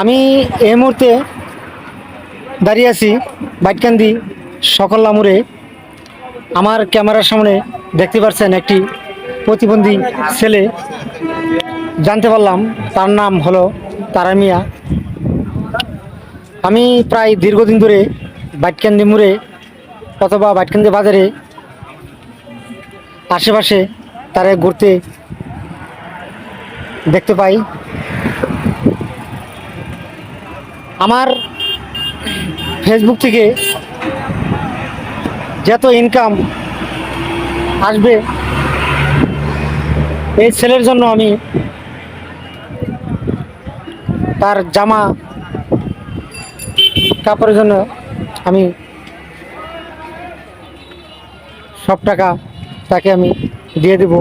আমি এই মুহূর্তে দাঁড়িয়ে আছি বাইটকান্দি সকল মোড়ে আমার ক্যামেরার সামনে দেখতে পাচ্ছেন একটি প্রতিবন্ধী ছেলে। জানতে পারলাম তার নাম হলো তারা মিয়া। আমি প্রায় দীর্ঘদিন ধরে বাইটকান্দি মুড়ে অথবা বাইটকান্দি বাজারে আশেপাশে তারা ঘুরতে দেখতে পাই। আমার ফেসবুক থেকে যত ইনকাম আসবে, এই ছেলের জন্য আমি তার জামা, কাপড়ের জন্য আমি সব টাকা তাকে আমি দিয়ে দেব।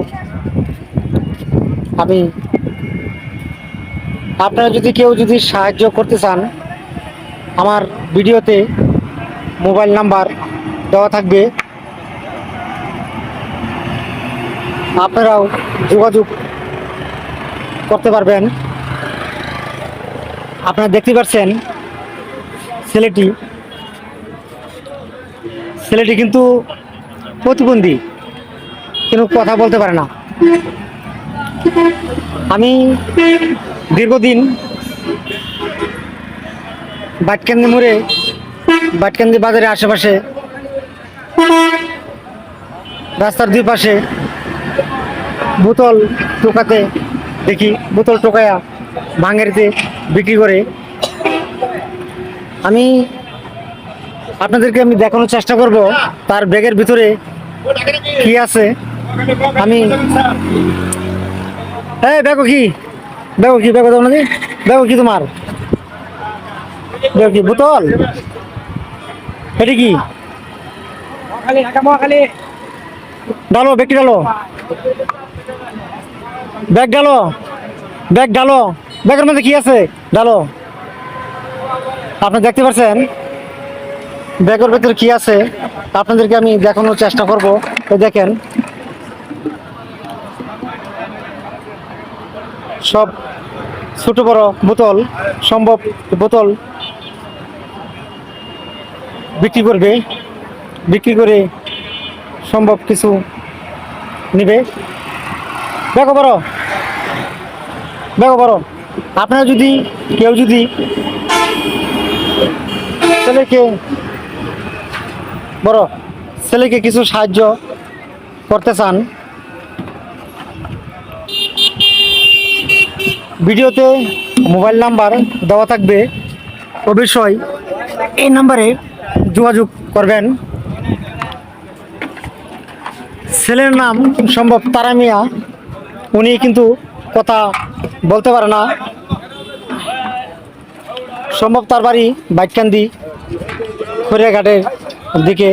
আমি, আপনারা যদি কেউ যদি সাহায্য করতে চান আমার ভিডিওতে মোবাইল নাম্বার দেওয়া থাকবে। আপনারাও যোগাযোগ করতে পারবেন। আপনারা দেখতে পাচ্ছেন ছেলেটি। ছেলেটি কিন্তু প্রতিবন্ধী, কিন্তু কথা বলতে পারে না। আমি দীর্ঘদিন বাটকান্দি মোড়ে, বাটকান্দি বাজারের আশেপাশে, রাস্তার দুই পাশে বোতল টোকাতে দেখি, বোতল টোকায়া ভাঙেরিতে বিক্রি করে। আমি আপনাদেরকে আমি দেখানোর চেষ্টা করব, তার ব্যাগের ভিতরে কি আছে। আমি হ্যাঁ দেখো কি? দেখো কি? ব্যাগো দাও না দি কি তোমার? কি বোতল? এটা কি? ডালো ব্যাগটি ডালো ব্যাগ ডালো ব্যাগ ডালো ব্যাগের মধ্যে কি আছে? ডালো আপনি দেখতে পাচ্ছেন ব্যাগের ভেতরে কি আছে? আপনাদেরকে আমি দেখানোর চেষ্টা করব। তো দেখেন। সব ছোট বড় বোতল সম্ভব বোতল। বিক্রি করবে, বিক্রি করে সম্ভব কিছু নিবে। দেখো বড় দেখো বড়, আপনারা যদি, কেউ যদি ছেলেকে বড়, ছেলেকে কিছু সাহায্য করতে চান, ভিডিওতে মোবাইল নাম্বার দেওয়া থাকবে। অবশ্যই এই নাম্বারে যোগাযোগ করবেন। ছেলের নাম সম্ভব তারা মিয়া। উনি কিন্তু কথা বলতে পারে না। সম্ভব তার বাড়ি বাইটকান্দি খরিয়াঘাটের দিকে।